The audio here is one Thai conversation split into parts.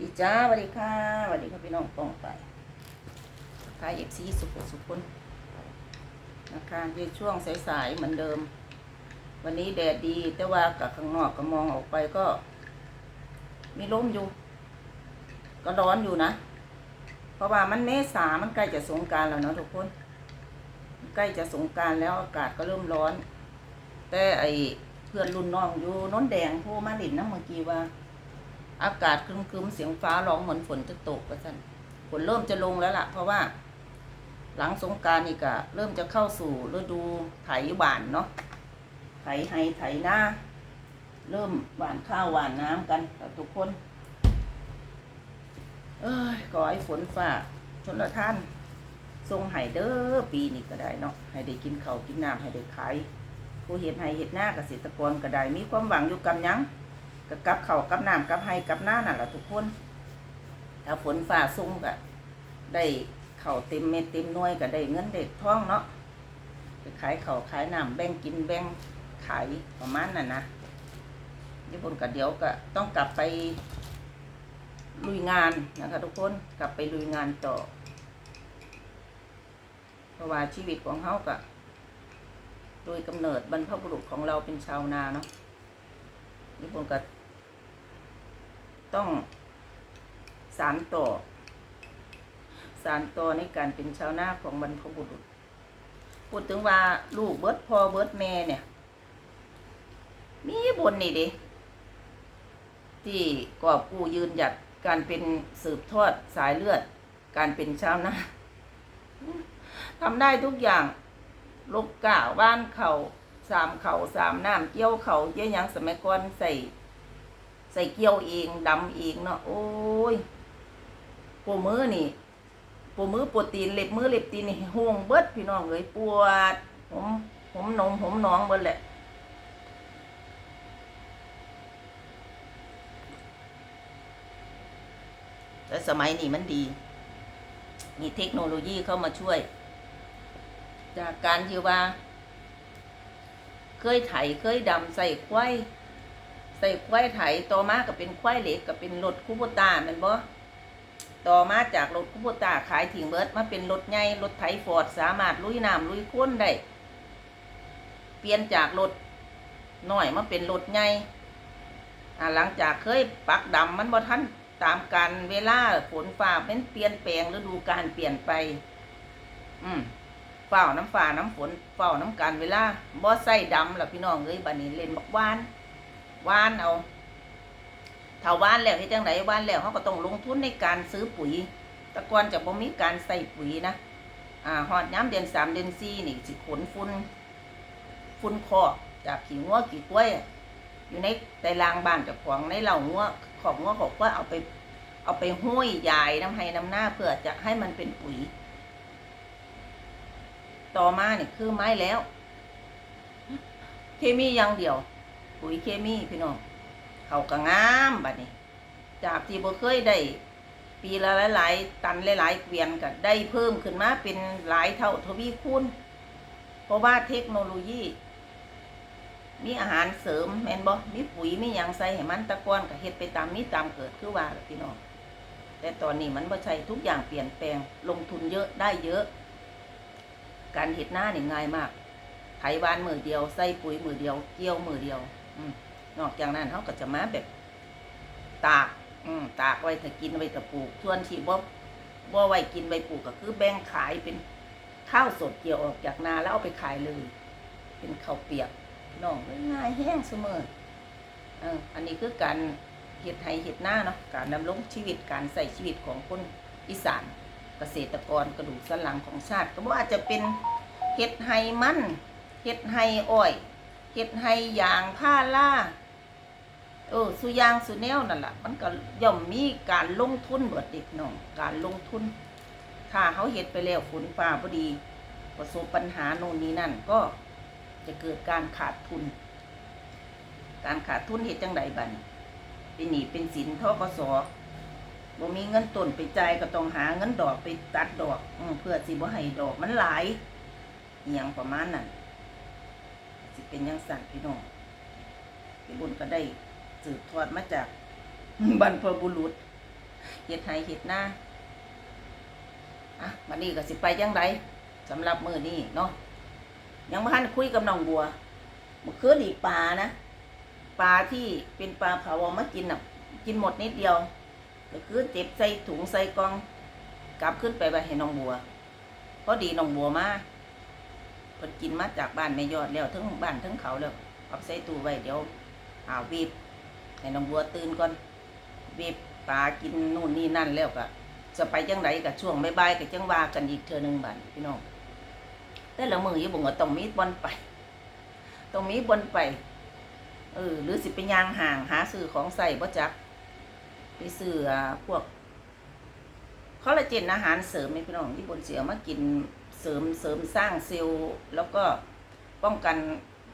ดีจ้าสวัสดีค่ะสวัสดีค่ะพี่น้องป้องไปค่ะเอฟซีสุขสุขคนนะคะในช่วงสายๆเหมือนเดิม วันนี้แดดดี แต่ว่ากับข้างนอกก็มองออกไปก็ มีลมอยู่ ก็ร้อนอยู่นะ เพราะว่ามันเมษามันใกล้จะสงการแล้วเนาะทุกคน ใกล้จะสงการแล้วอากาศก็เริ่มร้อน แต่ไอเพื่อนรุ่นน้องอยู่น้นแดงโทรมาหลินนะเมื่อกี้ว่า อากาศครึ้มๆเสียงฟ้าร้องเหมือนฝนจะตกว่าซั่นฝนเริ่มจะลงแล้วล่ะ เพราะว่า หลังสงการนี่ก็เริ่มจะเข้าสู่ฤดูไถหวานเนาะไถไฮไถหน้า เริ่มหวานข้าวหวานน้ำกันกับทุกคน เอ้ยขอให้ฝนฟ้าชนละท่าน ทรงไห้เด้อปีนี้ก็ได้เนาะให้ได้กินข้าวกินน้ำให้ได้ขายผู้เห็ดไห้เห็ดหน้าเกษตรกรก็ได้มีความหวังอยู่กับหยัง ก็กับเขากับน้ำกับไห้กับหน้านั่นแหละทุกคน ถ้าฝนฝ่าซุ่มก็ได้เข่าเต็มเม็ดเต็มหน่วยก็ได้เงินเด็กท้องเนาะไปขายเขาขายน้ำแบ่งกินแบ่งขายประมาณนั้นนะญี่ปุ่นก็เดี๋ยวก็ต้องกลับไปลุยงานนะคะทุกคนกลับไปลุยงานต่อ เพราะว่าชีวิตของเขาก็โดยกำเนิดบรรพบุรุษของเราเป็นชาวนาเนาะญี่ปุ่นก็ ต้องสานต่อ สานต่อในการเป็นชาวนาของบรรพบุรุษ พูดถึงว่าลูกเบิดพ่อเบิดแม่เนี่ย มีบนนี่ดิที่กอบกู้ยืนหยัดการเป็นสืบทอดสายเลือด การเป็นชาวนาทำได้ทุกอย่างลูกก่าบ้านเขาสามเขาสามน้ำเกี่ยวเขาเยอะหยังสมัยก่อนใส่ ใส่เกี่ยวเองดำเองเนาะโอ้ยปูมือนี่ปูมือปวดตีนเล็บมือเล็บตีนนี่ห่วงเบิดพี่น้องเลยปวดผมผมหนมผมหน้องเบิดแหละแต่สมัยนี้มันดี มีเทคโนโลยีเข้ามาช่วย จากการที่ว่า เคยไถเคยดำใส่ควาย ใส่ควายไถต่อมาก็เป็นควายเหล็กก็เป็นรถคูโบต้ามันบ่ต่อมาจากรถคูโบต้าขายถิงเบิดมาเป็นรถใหญ่รถไถฟอร์ดสามารถลุยน้ำลุยค้นได้เปลี่ยนจากรถน้อยมาเป็นรถใหญ่หลังจากเคยปักดำมันบ่ทันตามการเวลาฝนฟ้าเป็นเปลี่ยนแปลงฤดูกาลเปลี่ยนไป อืมเฝ้าน้ำฟ้าน้ำฝนเฝ้าน้ำการเวลาบ่ใส่ดำล่ะพี่น้องเอ้ยบัดนี้เล่นบักวาน ว่านเอาถ้าว่านแล้วเฮ็ดจังไดว่านแล้วเขาก็ต้องลงทุนในการซื้อปุ๋ย ตะกอนจะบ่มีการใส่ปุ๋ยนะ อ่าฮอดย้ำเดือนสามเดือนสี่นี่สิขนฝุ่นฝุ่นคอจากขี้งัวขี้กล้วย อยู่ในแต่ลางบ้านเจ้าของในเหล่างัวขอบงัวขอบกล้วยเอาไป เอาไปห้อยยายน้ำให้น้ำหน้าเพื่อจะให้มันเป็นปุ๋ย ต่อมาเนี่ยคือไม้แล้ว เคมีอย่างเดียว ปุ๋ยเคมีพี่น้องเขาก็งามบัดนี้ จากที่บ่เคยได้ปีละหลายๆตันหลายๆเกวียนก็ได้เพิ่มขึ้นมาเป็นหลายเท่าทวีคูณเพราะว่าเทคโนโลยี มีอาหารเสริมแม่นบ่มีปุ๋ยมีหยังใส่ให้มันตะกอนก็เฮ็ดไปตามมีตามเกิดคือว่าพี่น้องแต่ตอนนี้มันบ่ใช่ทุกอย่างเปลี่ยนแปลงลงทุนเยอะได้เยอะ การเห็ดหน้าเนี่ยง่ายมากไถวานมือเดียวใส่ปุ๋ยมือเดียว เกี่ยวมือเดียว นอกจากนั้นเขาก็จะมาแบบตาก อืมตากไว้ถ้ากินไว้ถ้าปลูก ส่วนที่บ่บ่ไว้กินไว้ปลูกก็คือแบ่งขายเป็นข้าวสดเกี่ยวออกจากนาแล้วเอาไปขายเลย เป็นข้าวเปียกพี่น้องง่ายแห้งเสมอเอออันนี้คือการเห็ดไห้เห็ดหน้าเนาะการดำรงชีวิตการใส่ชีวิตของคนอีสานเกษตรกรกระดูกสันหลังของชาติ ก็ว่าอาจจะเป็นเห็ดไฮมันเห็ดไฮอ้อย เห็ดไฮยางผ้าล่าเออสุยางสุแนวนั่นแหละมันก็ย่อมมีการลงทุนเบิดเด็กน้องการลงทุนถ้าเขาเห็ดไปแล้วฝนฟ้าพอดีประสบปัญหาโน่นนี้นั่นก็จะเกิดการขาดทุน การขาดทุนเห็ดจังใดบันเป็นหนี้เป็นสินทกสบ่มีเงินต้นไปจ่ายก็ต้องหาเงินดอกไปตัดดอกอเพื่อสิบ่ให้ดอกมันหลายอย่างประมาณนั้น สิเป็นยังสั่นพี่น้องพี่บุญก็ได้สืบทอดมาจากบรรพบุรุษเฮ็ดไห้เฮ็ดหน้าอะวันนี้ก็สิไปจังไดสำหรับมือนี้เนาะยังบ่ทันคุยกับน้องบัวมื่อคืนนี่ปลานะปลาที่เป็นปลาเผาเอามากินน่ะ กินหมดนิดเดียวก็คือเจ็บใส่ถุงใส่กอง กลับขึ้นไปไว้ให้น้องบัวพอดีน้องบัวมา เพิ่นกินมาจากบ้านแม่ยอดแล้วทั้งบ้านทั้งเขาแล้วเอาใส่ตู้ไว้เดี๋ยวหาวีบให้น้องบัวตื่นก่อนวีบปลากินนู่นนี่นั่นแล้วก็จะไปจังไดกับช่วงบ่ายๆก็จังว่ากันอีกเทื่อหนึ่งบัดพี่น้องแต่ละมืออยู่บ่ก็ต้องมีบนไปต้องมีบนไปเออหรือสิไปย่างห่างหาซื้อของใส่บ่จักไปซื้อพวกคอลลาเจนอาหารเสริมนี่พี่น้องที่บนเสียมากิน เสริมเสริมสร้างเซลล์แล้วก็ป้องกัน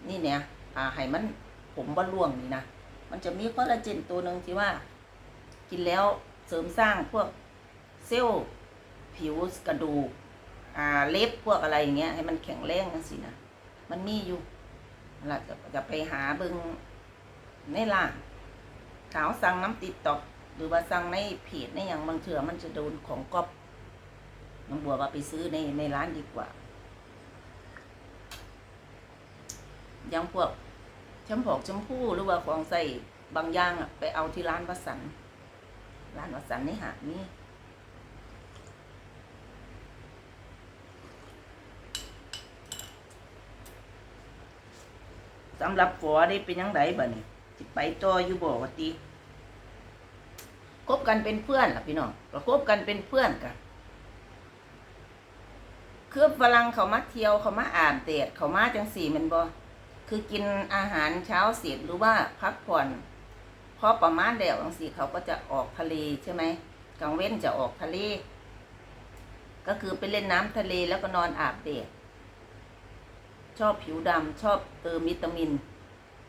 นี่เนี่ยอ่าให้มันผมบ่ร่วงนี่นะมันจะมีคอลลาเจนตัวหนึ่งที่ว่า กินแล้วเสริมสร้างพวกเซลล์ผิวกระดูกอ่าเล็บพวกอะไรอย่างเงี้ยให้มันแข็งแรงนั่นสินะมันมีอยู่เราจะจะไปหาเบิงในร้านขาวสั่งน้ำติดตอกหรือว่าสั่งในเพจในอย่างบางเถื่อมันจะโดนของก๊อป น้องบัวว่าไปซื้อในในร้านดีกว่า ยังพวกแชมพอกแชมพูหรือว่าของใส่บางอย่างอะไปเอาที่ร้านวัสันร้านวัสันต์นี่หานี่สำหรับฝอได้เป็นยังไงบ่เนี่ยสิไปต่ออยู่บ่วะติคบกันเป็นเพื่อนล่ะพี่น้องก็คบกันเป็นเพื่อนกัน คือฝรั่งเขามาเที่ยวเขามาอานเตดเขามาจังสี่มันบอคือกินอาหารเช้าเสร็จหรือว่าพักผ่อนพอประมาณแล้วจังสี่เขาก็จะออกทะเลใช่ไหมกลางเว้นจะออกทะเล ก็คือไปเล่นน้ำทะเลแล้วก็นอนอาบแดดชอบผิวดำชอบเติมวิตามิน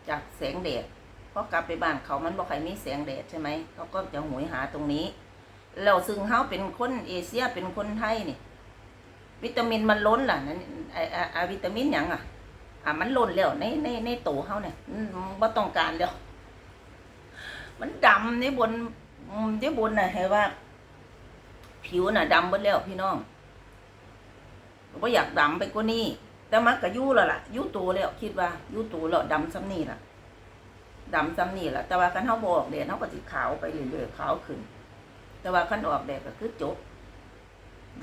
จากแสงแดดพอกลับไปบ้านเขามันบอกใครมีแสงแดดใช่ไหมเขาก็จะหวยหาตรงนี้แล้วซึ่งเขาเป็นคนเอเชียเป็นคนไทยนี่ วิตามินมันล้นล่ะนั่นไอไอ้วิตามินหยังอะ อะมันล้นแล้วในในในตัวเขาเนี่ยอืมบ่ต้องการแล้ว มันดำในบนอืมในบนน่ะเห็นว่า ผิวน่ะดำหมดแล้วพี่น้องก็อยากดำไปกว่านี้แต่มันก็ยู่แล้วล่ะยู่ตัวแล้วคิดว่ายู่ตัวแล้วดำซ้ำนี่ล่ะดำซ้ำนี่แหละแต่ว่าคันเขาบอกแดดเขาก็สิขาวไปเรื่อยๆขาวขึ้น แต่ว่าคันออกแดดก็คือจบ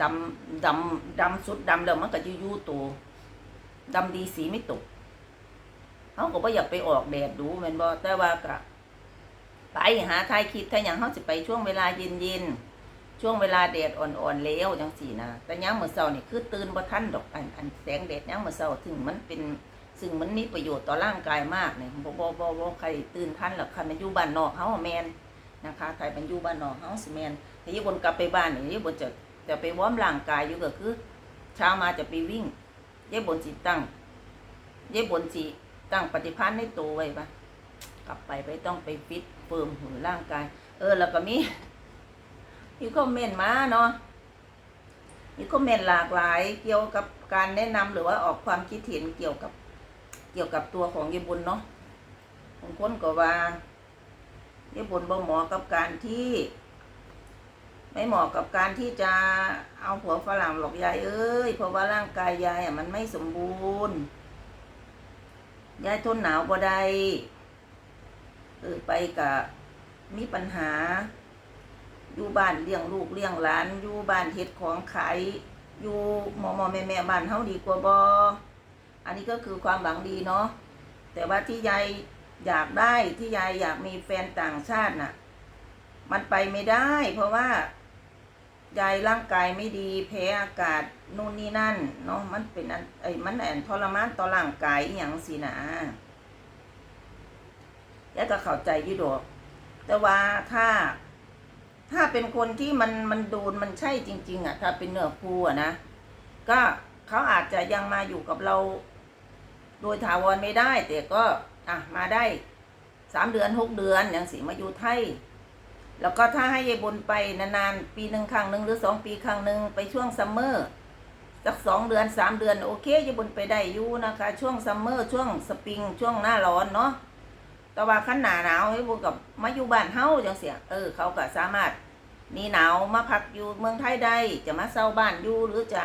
ดำดำดำสุดดำแล้วมันก็จะยู่ตัวดำดีสีไม่ตกเขาก็บ่อยากไปออกแดดดูแมนบ่แต่ว่าก็ไปหาทายคลิปถ้าอย่างเขาสิไปช่วงเวลาเย็นๆช่วงเวลาแดดอ่อนๆแล้วจังสี่นะแต่ยามมื้อเช้านี่คือตื่นบ่ทันดอกอันอันแสงแดดยามมื้อเช้าถึงมันเป็นซึ่งมันมีประโยชน์ต่อร่างกายมากเนี่ยบ่บ่บ่บ่ใครตื่นทันหรอกใครมันอยู่บ้านนอกเฮาแมนนะคะใครมันอยู่บ้านนอกเฮาสิแมนถ้ายี่บนกลับไปบ้านนี่ยี่บนจะ จะไปวอร์มร่างกายอยู่ก็คือเช้ามาจะไปวิ่ง เยี่บนสิตั้ง เยี่บนสิตั้งปฏิภาณในตัวไว้ปะกลับไปไปต้องไปฟิตเฟิร์มหุ่นร่างกาย เออ แล้วก็มีมีคอมเมนต์มาเนาะมีคอมเมนต์หลากหลาย เกี่ยวกับการแนะนำหรือว่าออกความคิดเห็นเกี่ยวกับ เกี่ยวกับตัวของยายบุญเนาะบางคนก็ว่ายายบุญบ่เหมาะกับการที่ ไม่เหมาะกับการที่จะเอาผัวฝรั่งหรอกยายเอ้ยเพราะว่าร่างกายยายอะมันไม่สมบูรณ์ยายทนหนาวบ่ได้เออไปกับมีปัญหา อยู่บ้านเลี้ยงลูกเลี้ยงหลาน อยู่บ้านเฮ็ดของขายอยู่หมอมอแม่แม่บ้านเฮาดีกว่าบ่อันนี้ก็คือความหวังดีเนาะแต่ว่าที่ยายอยากได้ที่ยายอยากมีแฟนต่างชาติน่ะ มันไปไม่ได้ เพราะว่า ยายร่างกายไม่ดีแพ้อากาศนู่นนี่นั่นเนาะมันเป็นอันไอ้มันแอนทรมานต่อร่างกายอหย่างสินะยายก็เข้าใจยู่ดอกแต่ว่าถ้า ถ้าเป็นคนที่มันมันโดนมันใช่จริง ๆ อะ ถ้าเป็นเนื้อคู่อะนะก็เขาอาจจะยังมาอยู่กับเราโดยถาวรไม่ได้ แต่ก็ อะมาได้สามเดือนหกเดือนอย่างสิมาอยู่ไทย แล้วก็ถ้าให้ยายบนไปนานๆ ปีหนึ่งครั้งหนึ่งหรือสองปีครั้งหนึ่งไปช่วงซัมเมอร์สักสองเดือนสามเดือนโอเคยายบนไปได้อยู่นะคะ ช่วงซัมเมอร์ช่วงสปริงช่วงหน้าร้อนเนาะแต่ว่าขั้นหนาหนาวให้บุญกับมาอยู่บ้านเฮาจังเสียเออเขาก็สามารถนี่หนาวมาพักอยู่เมืองไทยได้จะมาเศร้าบ้านอยู่หรือจะ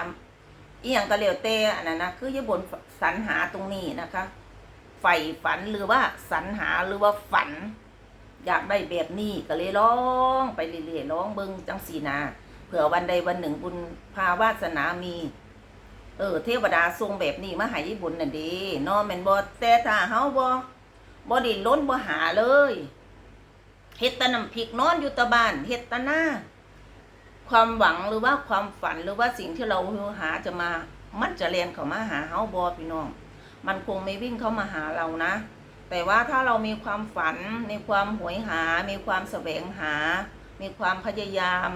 อีหยังก็แล้วแต่อันนั้นนะคือย่าบนสรรหาตรงนี้นะคะใฝ่ฝันหรือว่าสรรหาหรือว่าฝัน อยากได้แบบนี้ก็เลยร้องไปเรื่อยๆร้องเบิ่งจังสีนาเผื่อวันใดวันหนึ่งบุญพาวาสนามี เออ เทวดาทรงแบบนี้มาห้ญี่ปุ่นน่ะดีนอแมนบ่แต่ถ้าเฮาบ่บ่ไดิ้นล้นบ่หาเลยเฮ็ดตะน้ำพริกนอนอยู่ตะบ้านเฮ็ดตะหน้าความหวังหรือว่าความฝันหรือว่าสิ่งที่เราหาจะมามันจะเรียนเข้ามาหาเฮาบ่พี่น้อง มันคงไม่วิ่งเข้ามาหาเรานะ แต่ว่าถ้าเรามีความฝัน มีความหวยหา มีความแสวงหา มีความพยายาม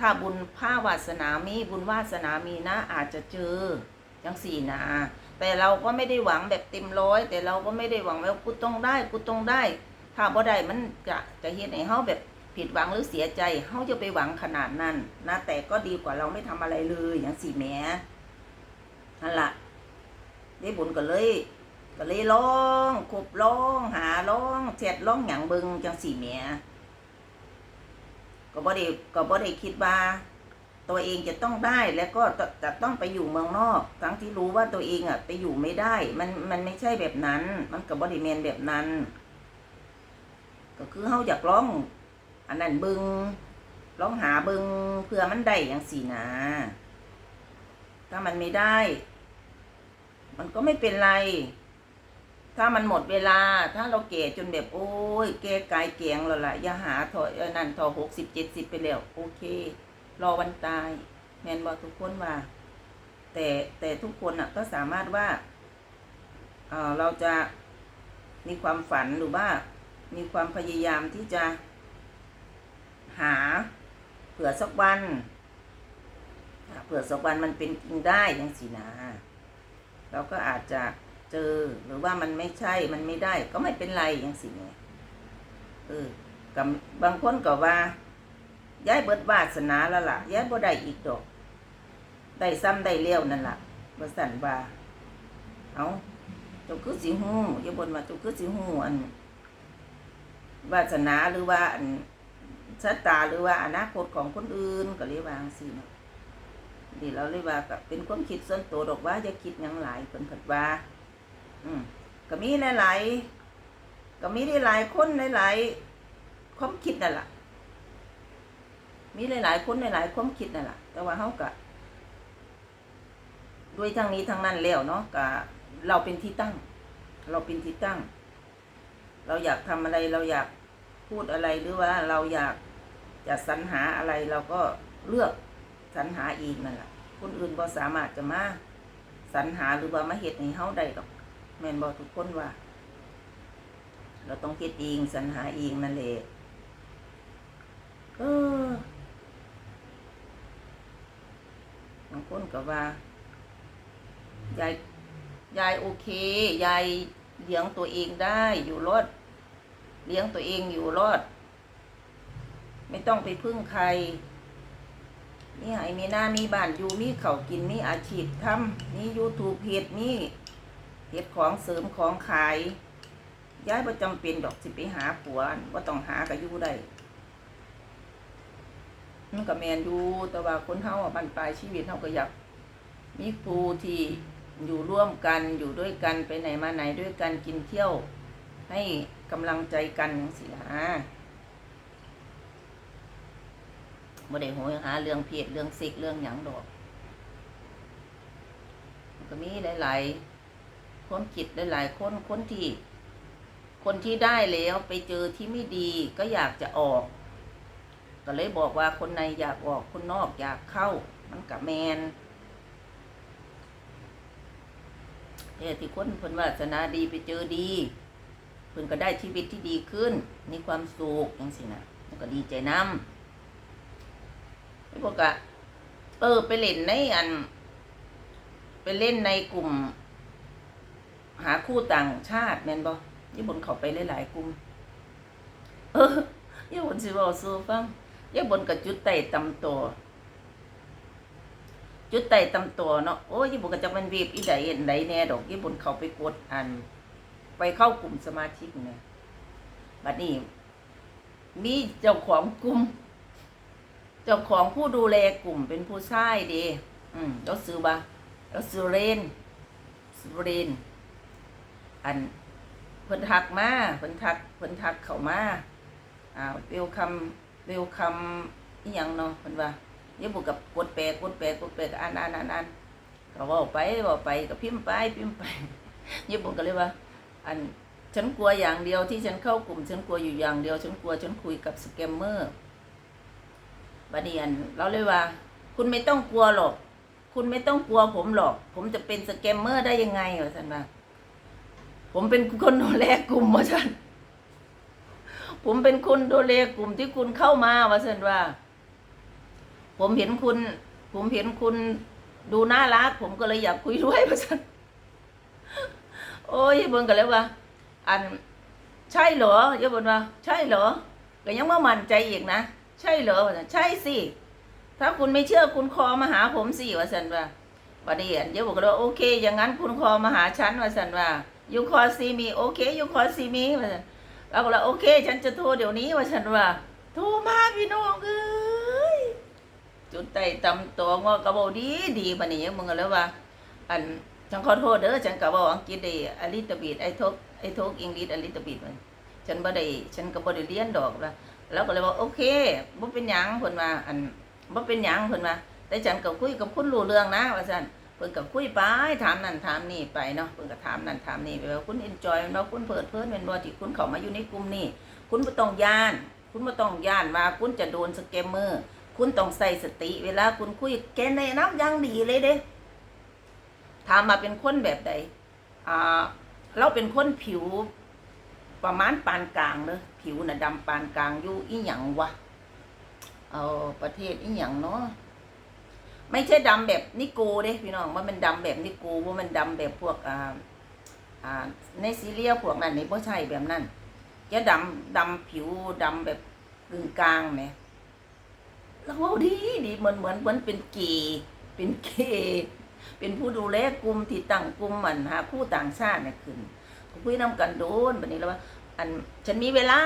ถ้าบุญผ้าวาสนามีบุญวาสนามีนะอาจจะเจอจังสี่นะแต่เราก็ไม่ได้หวังแบบเต็มร้อย แต่เราก็ไม่ได้หวังว่ากูต้องได้กูต้องได้ ถ้าบ่ได้มันจะจะเฮ็ดให้เฮาแบบผิดหวังหรือเสียใจเฮาจะไปหวังขนาดนั้นนะแต่ก็ดีกว่าเราไม่ทำอะไรเลยอย่างสี่แหมนั่นละได้บุญก็เลย ก็เลยร้องคบร้องหาร้องแชทร้องหยังเบิงจังสี่แหมก็บ่ได้ก็บ่ได้คิดว่า ตัวเองจะต้องได้แล้วก็จะต้องไปอยู่เมืองนอก ทั้งที่รู้ว่าตัวเองอะไปอยู่ไม่ได้ มันมันไม่ใช่แบบนั้น มันกับบริเมนแบบนั้น ก็คือเฮาอยากร้อง อันนั้นเบิงร้องหาเบิงเพื่อมันได้อย่างสี่นะถ้ามันไม่ได้ มันก็ไม่เป็นไร ถ้ามันหมดเวลา ถ้าเราแก่จนแบบโอ้ยแก่กายแกงแล้วล่ะอย่าหาถอยเอนั่นถอหกสิบเจ็ดสิบไปแล้วโอเค รอวันตาย แมนบอกทุกคนว่า แต่แต่ทุกคนอะก็สามารถว่าเออเราจะมีความฝันหรือว่า มีความพยายามที่จะ หาเผื่อสักวันเผื่อสักวันมันเป็นจริงได้ยังสินะเราก็อาจจะ เจอ หรือว่ามันไม่ใช่มันไม่ได้ ก็ไม่เป็นไรอย่างสิเนี่ยเออกับบางคนก็ว่าย้ายเบิดวาสนาแล้วล่ะย้ายบ่ได้อีกดอกได้ซ้ำได้เลี้ยวนั่นล่ะบ่สั่นว่าเอาจ้าคือสิฮู้อย่าบ่นว่าจ้าคือสิฮู้อันวาสนาหรือว่าอันชะตาหรือว่าอนาคตของคนอื่นก็เรียกว่าจังซี่เนาะนี่เราเลยกว่าก็เป็นความคิดส่วนตัวดอกว่าอย่าคิดยังหลายเพิ่นคิดว่า อืมก็มีหลายๆก็มีหลายๆคนหลายๆความคิดนั่นแหละมีหลายๆคนหลายๆความคิดนั่นแหละแต่ว่าเฮาก็ด้วยทางนี้ทางนั้นแล้วเนาะก็เราเป็นที่ตั้ง เราเป็นที่ตั้ง เราอยากทำอะไรเราอยากพูดอะไรหรือว่าเราอยากจะสรรหาอะไรเราก็เลือกสรรหาเองนั่นแหละคนอื่นบ่สามารถจะมาสรรหาหรือว่ามาเฮ็ดให้เฮาได้ดอก ม่นบ่ทุกคนว่า เราต้องเฮ็ดเองสรรหาเองนั่นแหละเออบางคนก็ว่ายายยายโอเคยายเลี้ยงตัวเองได้อยู่รอดเลี้ยงตัวเองอยู่รอด ไม่ต้องไปพึ่งใครมีไห้มีหน้ามีบ้านอยู่มีเขากินมีอาชีพทำมียูทูบเพจมี เฮ็ดของเสริมของขายย้ายประจำเป็นดอกสิไปหาผัวว่าต้องหาก็อยู่ได้มันก็แมนอยู่แต่ว่าคนเฮาอะบันปลายชีวิตเฮาก็อยากมีครูที่อยู่ร่วมกันอยู่ด้วยกันไปไหนมาไหนด้วยกันกินเที่ยว ให้กำลังใจกันจังซี่นะบ่ได้โหยหาเรื่องเพศเรื่องซิกเรื่องหยังดอก มันก็มีหลาย ๆ ความคิดหลายๆคนคนที่คนที่ได้แล้วไปเจอที่ไม่ดีก็อยากจะออก ก็เลยบอกว่าคนในอยากออกคนนอกอยากเข้า มันกับแมนแต่ที่คนเพิ่นวาสนาดีไปเจอดีเพิ่นก็ได้ชีวิตที่ดีขึ้น มีความสุขจังสินะมันก็ดีใจนำพวกอะเออไปเล่นในอัน ไปเล่นในกลุ่ม หาคู่ต่างชาติแม่นบ่ญี่ปุ่นเขาไปหลายๆกลุ่มเออญี่ปุ่นสิบอกสู้ฟังญี่ปุ่นกับจุดไต่ตำตัวจุดไต่ตำตัวเนาะโอ้ยญี่ปุ่นก็จะมันวีบอีใดอันใดแน่ดอกญี่ปุ่นเขาไปกดอัน ไปเข้ากลุ่มสมาชิกเนี่ยบัดนี้มีเจ้าของกลุ่ม เจ้าของผู้ดูแลกลุ่มเป็นผู้ชายดีอืมเราซื้อบ่าเราซื้อเรนซื้อเรน อันเพิ่นทักมาเพิ่นทักเพิ่นทักเข้ามาอ่าเวลคัมเวลคัมอีหยังเนาะเพิ่นว่าเดี๋ยวบุกกับกดแปลกดแปลกดแปลกอ่านอ่านอ่านอ่านก็เว้าไปเว้าไปก็พิมพ์ไปพิมพ์ไปญี่ปุ่ก็เลยว่า อันฉันกลัวอย่างเดียวที่ฉันเข้ากลุ่ม ฉันกลัวอยู่อย่างเดียว ฉันกลัวฉันคุยกับสแกมเมอร์บัดนี้อันเราเลยว่า คุณไม่ต้องกลัวหรอก คุณไม่ต้องกลัวผมหรอก ผมจะเป็นสแกมเมอร์ได้ยังไงวะท่านว่า ผมเป็นคนดูแลกลุ่มวะท่านผมเป็นคนดูแลกลุ่มที่คุณเข้ามาวะท่านว่า ผมเห็นคุณ ผมเห็นคุณดูน่ารัก ผมก็เลยอยากคุยด้วยวะท่านโอ้ยเบิ่งกันแล้วว่า อันใช่เหรอยายบนว่า ใช่เหรอก็ยังว่ามั่นใจอีกนะ ใช่เหรอวะซั่นใช่สิถ้าคุณไม่เชื่อคุณคอมาหาผมสิว่าสันว่าวันนี้อันเดี๋ยวบอกเลยว่าโอเค อย่างนั้นคุณคอมาหาฉันว่าสันว่า you call see me โอเค you call see me ว่าสันเราก็เลยโอเค ฉันจะโทรเดี๋ยวนี้ว่าฉันว่าโทรมาพี่น้องเอ้ยจุดไต่ตำตัวงอกระบอกดีดีปะนี่ยังมึงก็เลยว่า อันฉันขอโทษเด้อฉันก็บอกอังกฤษได้อลิตบิดไอทกไอทกอังกฤษอลิตบิดมันฉันบ่ได้ฉันก็บ่ได้เรียนดอกละแล้วก็เลยว่าโอเคบ่เป็นหยังเพิ่นว่าอันบ่เป็นหยังเพิ่นว่าแต่ฉันก็คุยกับคุณรู้เรื่องนะว่าซั่น พิ่นก็คุยไปถามนั่นถามนี่ไปเนาะเพิ่นก็ถามนั่นถามนี่ไปว่าคุณเอนจอยเนาะคุณเพลิดเพลินเป็นบ่ที่คุณเข้ามาอยู่ในกลุ่มนี้คุณบ่ต้องย่าน คุณบ่ต้องย่านว่าคุณจะโดนสแกมเมอร์ คุณต้องใส่สติ เวลาคุณคุยแกแนะนำอย่างดีเลยเด้ถามมาเป็นคนแบบใดอ่าเราเป็นคนผิว ประมาณปานกลางเลยผิวน่ะดำปานกลางอยู่อีหยังวะเอาประเทศอีหยังเนาะ ไม่ใช่ดำแบบนิโกเด้พี่น้องว่ามันดำแบบนิโกว่ามันดำแบบพวกอ่าอ่าในซีเรียพวกนั้นนี่บ่ใช่แบบนั้นจะดำดำผิวดำแบบกึ่งกลางไหมแล้วเว่าดีดีเหมือนเหมือนเหมือนเป็นเกย์เป็นเกย์เป็นผู้ดูแลกลุ่มที่ตั้งกลุ่มมันหาคู่ต่างชาติเนี่ยขึ้นคุยนำกันโดนแบบนี้แล้วว่า อันฉันมีเวลา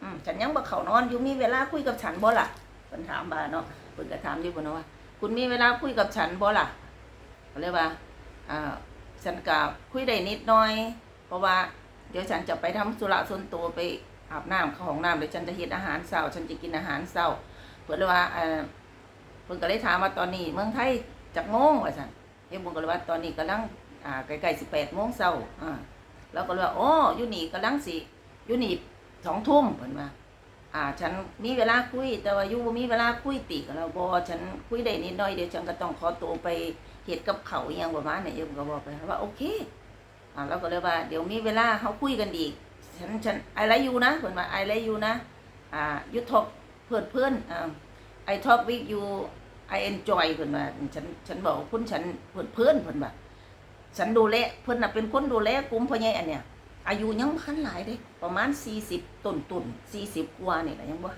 อืมฉันยังบ่เข้านอนอยู่มีเวลาคุยกับฉันบ่ล่ะเพิ่นถามบ่าเนาะเพิ่นก็ถามอยู่บ่เนาะว่า คุณมีเวลาคุยกับฉันบ่ล่ะก็เลยว่าอ่าฉันก็คุยได้นิดหน่อย เพราะว่าเดี๋ยวฉันจะไปทำธุระส่วนตัวไปอาบน้ำเข้าห้องน้ำเดี๋ยวฉันจะเฮ็ดอาหารเช้าฉันจะกินอาหารเช้าเพิ่นเลยว่าเอ่อเพิ่นก็เลยถามว่าตอนนี้เมืองไทยจักโมงว่าซั่นเดี๋ยวบุญก็เลยว่าตอนนี้กำลังอ่าใกล้ๆ18โมงเช้าอ่าแล้วก็เลยว่าอ๋ออยู่นี่กำลังสิอยู่นี่สองทุ่มเพิ่นว่า อ่า ฉันมีเวลาคุย แต่ว่าอยู่มีเวลาคุยติกันแล้วบ่ฉันคุยได้นิดหน่อยเดี๋ยวฉันก็ต้องขอตัวไปเฮ็ดกับเขาอหยังประมาณนี้เดี๋ยมก็บอกไปว่าโอเคอ่าแล้วก็เลยว่าเดี๋ยวมีเวลาเขาคุยกันอีกฉันฉันไอไลยูนะเพิ่นว่าไอไลยูนะอ่ายุทธเพื่อนเพื่อนอ่า I talk with you I enjoy เพิ่นว่าฉันฉันบอกคุณฉันเพื่อนเพื่อนเพิ่นว่าฉันดูแลเพิ่อนน่ะเป็นคนดูแลกลุ่มพ่อใหญ่อันเนี้ย อายุยังบ่คันหลายเด้ประมาณ40ต้นตุ่น40กว่านี่แหละยังบ่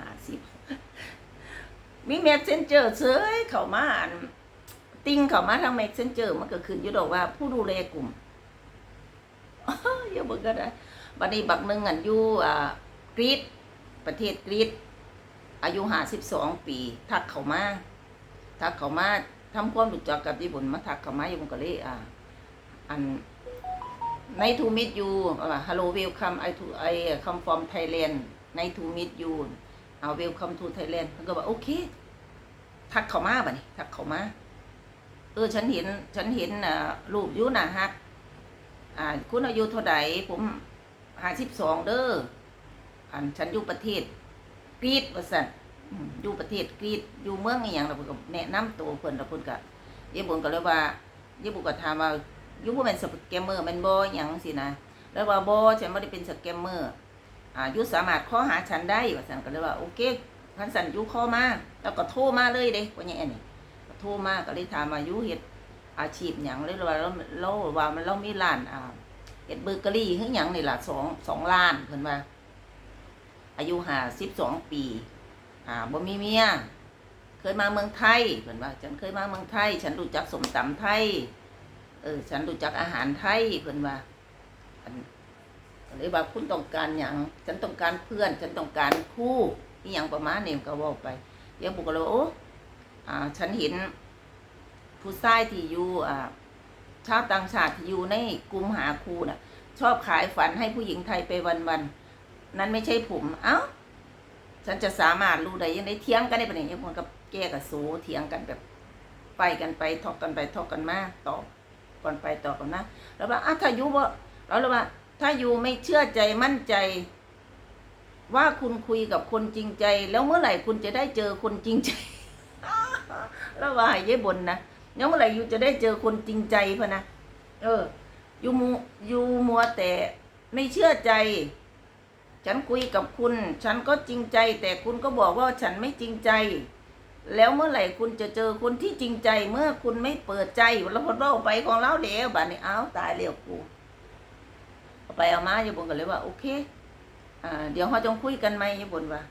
50มี Messenger เฉยเข้ามาติ้งเข้ามาทาง Messenger มันก็ขึ้นอยู่ดอกว่าผู้ดูแลกลุ่มอย่าเบิ่งก็ได้บัดนี้บักหนึ่งอันอยู่อ่ากรีซประเทศกรีซอายุห้าสิบสองปี ทักเขามาทักเขามาทำความรู้จักกับญี่ปุ่นมาทักเขามาญี่ปุ่นก็เลยอ่าอัน ในทูมิดยูฮัลโหลเวลคัมไอทูไอคัมฟอร์มไทยแลนด์ในทูมิดยูเอาเวลคัมทูไทยแลนด์มันก็บอกโอเค ทักเขามาบ่นี่ทักเขามา เออ ฉันเห็น ฉันเห็นอ่ารูปอยู่นะฮะ อ่า คุณอายุเท่าไหร่ผมห้าสิบสองเด้อ อันฉันอยู่ประเทศกรีดว่าซั่นอยู่ประเทศกรีดอยู่เมืองอีหยังแล้วเพิ่นก็แนะนำตัวเพิ่นแล้วเพิ่นก็เยบุญก็เลยว่าเยบุญก็ถามว่า ยู่บ่แม่นสแกมเมอร์แม่นบ่หยังสินะแล้วว่าบ่ฉันบ่ได้เป็นสแกมเมอร์อ่ายู่สามารถข้อหาฉันได้ว่าซั่นก็เลยว่าโอเคคันสั่นยู่ขอมาแล้วก็โทรมาเลยเด้ว่าหยังอันนี้ก็โทรมาก็เลยถามว่ายู่เฮ็ดอาชีพหยังเลยว่าเราเราว่ามันเรามีร้านอ่าเฮ็ดเบเกอรี่คือหยังนี่ล่ะสองสองล้านเพิ่นว่าอายุห้าสิบสองปีอ่าบ่มีเมียเคยมาเมืองไทยเพิ่นว่าฉันเคยมาเมืองไทย ฉันรู้จักสมตำไทย เออ ฉันรู้จักอาหารไทยเพิ่นว่าอันก็เลยว่าคุณต้องการหยังฉันต้องการเพื่อน ฉันต้องการคู่อีหยังประมาณนี้ก็เว้าไปเดี๋ยวบุกเลยโอ้อ่า ฉันเห็นผู้ชายที่อยู่อ่าชาวต่างชาติที่อยู่ในกลุ่มหาครูน่ะ ชอบขายฝันให้ผู้หญิงไทยไปวันๆนั้นไม่ใช่ผมเอ้าฉันจะสามารถรู้ได้ยังไงเถียงกันได้ปะเนี่ยยังมันกับแก้กับโซเถียงกันแบบ ไปกันไปทอกกันไปทอกกันมาตอบ ก่อนไปต่อบกันมาแล้วว่าอะถ้าอยู่ว่าเราเลยว่า ถ้าอยู่ไม่เชื่อใจมั่นใจ ว่าคุณคุยกับคนจริงใจ แล้วเมื่อไหร่คุณจะได้เจอคนจริงใจแล้วว่าให้เย้บนนะแล้วเมื่อไหร่อยู่จะได้เจอคนจริงใจพะนะเอออยู่มูอยู่มัวแต่ไม่เชื่อใจ ฉันคุยกับคุณ ฉันก็จริงใจ แต่คุณก็บอกว่าฉันไม่จริงใจ แล้วเมื่อไหร่คุณจะเจอคนที่จริงใจเมื่อคุณไม่เปิดใจแล้วพอเราไปของเราเดี๋ยวบัดนี้อ้าวตายเร็วกูเอาไปเอามาอยู่บนก็เลยว่า โอเคอ่าเดี๋ยวเขาจงคุยกันไหมอยู่บนว่า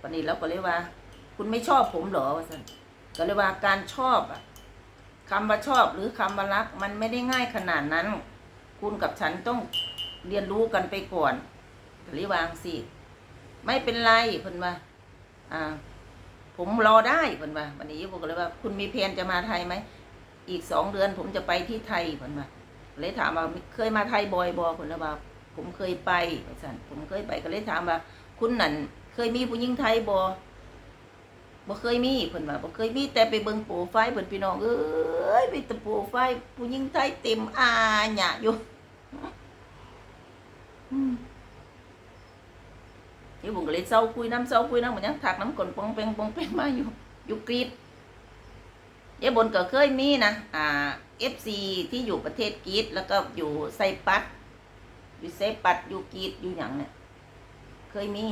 วันนี้เราก็เลยว่า คุณไม่ชอบผมเหรอวะสันก็เลยว่าการชอบอะคำว่าชอบหรือคำว่ารัก มันไม่ได้ง่ายขนาดนั้น คุณกับฉันต้องเรียนรู้กันไปก่อนก็เลยวางสิไม่เป็นไรเพิ่นว่าอ่า ผมรอได้เพิ่นว่าวันนี้ผมก็เลยว่า คุณมีแผนจะมาไทยไหม อีกสองเดือนผมจะไปที่ไทยเพิ่นว่าเลยถามว่าเคยมาไทยบ่อยบ่เพิ่นลยว่าผมเคยไปว่าซั่นผมเคยไปก็เลยถามว่า คุณนั่นเคยมีผู้หญิงไทยบ่บ่เคยมีเพิ่นว่าบ่เคยมีแต่ไปเบิ่งโปรไฟล์เพิ่นพี่น้องเอ้ยมีแต่โปรไฟล์ผู้หญิงไทยเต็มอาหยะอยู่อืม เดี๋ยวผมก็เลยเศร้าคุยน้ำเศร้าคุยน้ำเหมือนยังถักน้ำกลนปองเปงปองเปงมาอยู่อยู่กรีดเดี๋ยบนก็เคยมีนะอ่า FC ที่อยู่ประเทศกรีดแล้วก็อยู่ไซปัสอยู่เซปัดอยู่กรีดอยู่อย่างเนี่ยเคยมี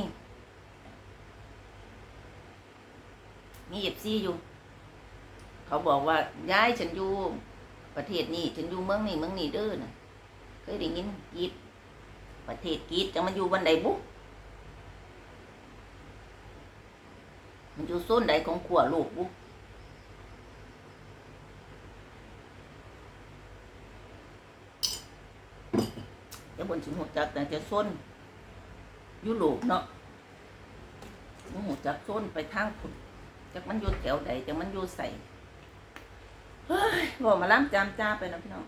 มีเอฟซีอยู่ เขาบอกว่าย้ายฉันอยู่ประเทศนี้ฉันอยู่เมืองนี้เมืองนี้เด้อนะเคยได้ยินกรีดประเทศกรีดจะมันอยู่วันใดบุ๊ มันอยู่โซนใดของขวโลกบุเดี๋ยวบนสิหัวจักแต่จะโซนยุโรปเนาะหัวจักโซนไปทางพุ่นจักมันอยู่แถวใดจักมันอยู่ใส่เฮ้ยบอกมาล้ำจามจ้าไปนะพี่น้อง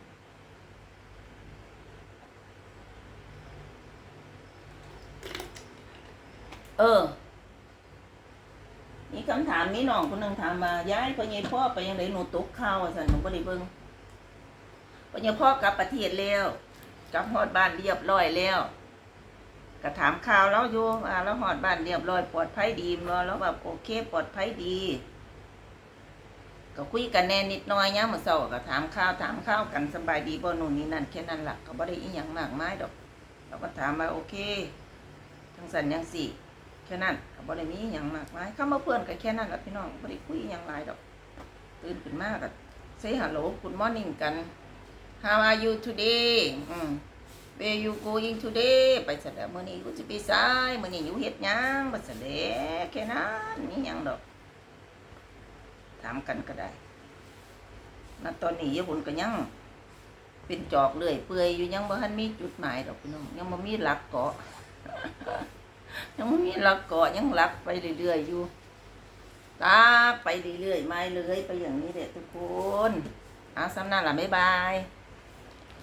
เออ คำถามมีน้องคนหนึ่งถามมาย้ายไปยังพ่อไปยังไงหนูตกข้าวสันหนูก็ได้เบิ่งไปยังพ่อกลับประเทศแล้วกลับฮอดบ้านเรียบร้อยแล้วก็ถามข่าวแล้วอยู่อ่าแล้วฮอดบ้านเรียบร้อยปลอดภัยดีมั้แล้วแบบโอเคปลอดภัยดี ก็คุยกันแน่นิดน้อยเนี่ยามมื่อเช้าก็ถามข่าวถามข่าวกันสบายดีบ่นู่นนี่นั่นแค่นั้นหล่ะก็บ่ได้อีหยังมากมายดอกเราก็ถามมาโอเค ทั้งสันยังสี่ แค่นั้นก็บ่ได้มีหยังมากมายคำว่าเพื่อนก็แค่นั้นแหละพี่น้องบ่ได้คุยหยังหลายดอก ตื่นขึ้นมาก็ say hello good morning กัน how are you today อืม where you going today ไปซะแล้วมื้อนี้กูสิไปไสายมื้อนี้อยู่เฮ็ดหยังบ่ซะแล้วแค่นั้นมีหยังดอก ถามกันก็ได้ณตอนนี้ยายบุญก็ยังเป็นจอกเลื่อยเปื่อยอยู่ยังบ่ทันมีจุดหมายดอกพี่น้องยังบ่มีหลักเกาะ ยังมีหลักเกาะยังหลักไปเรื่อยๆอยู่ตากไปเรื่อยๆไม่เลยไปอย่างนี้เด็ดทุกคนอาสำนักละบ๊ายบาย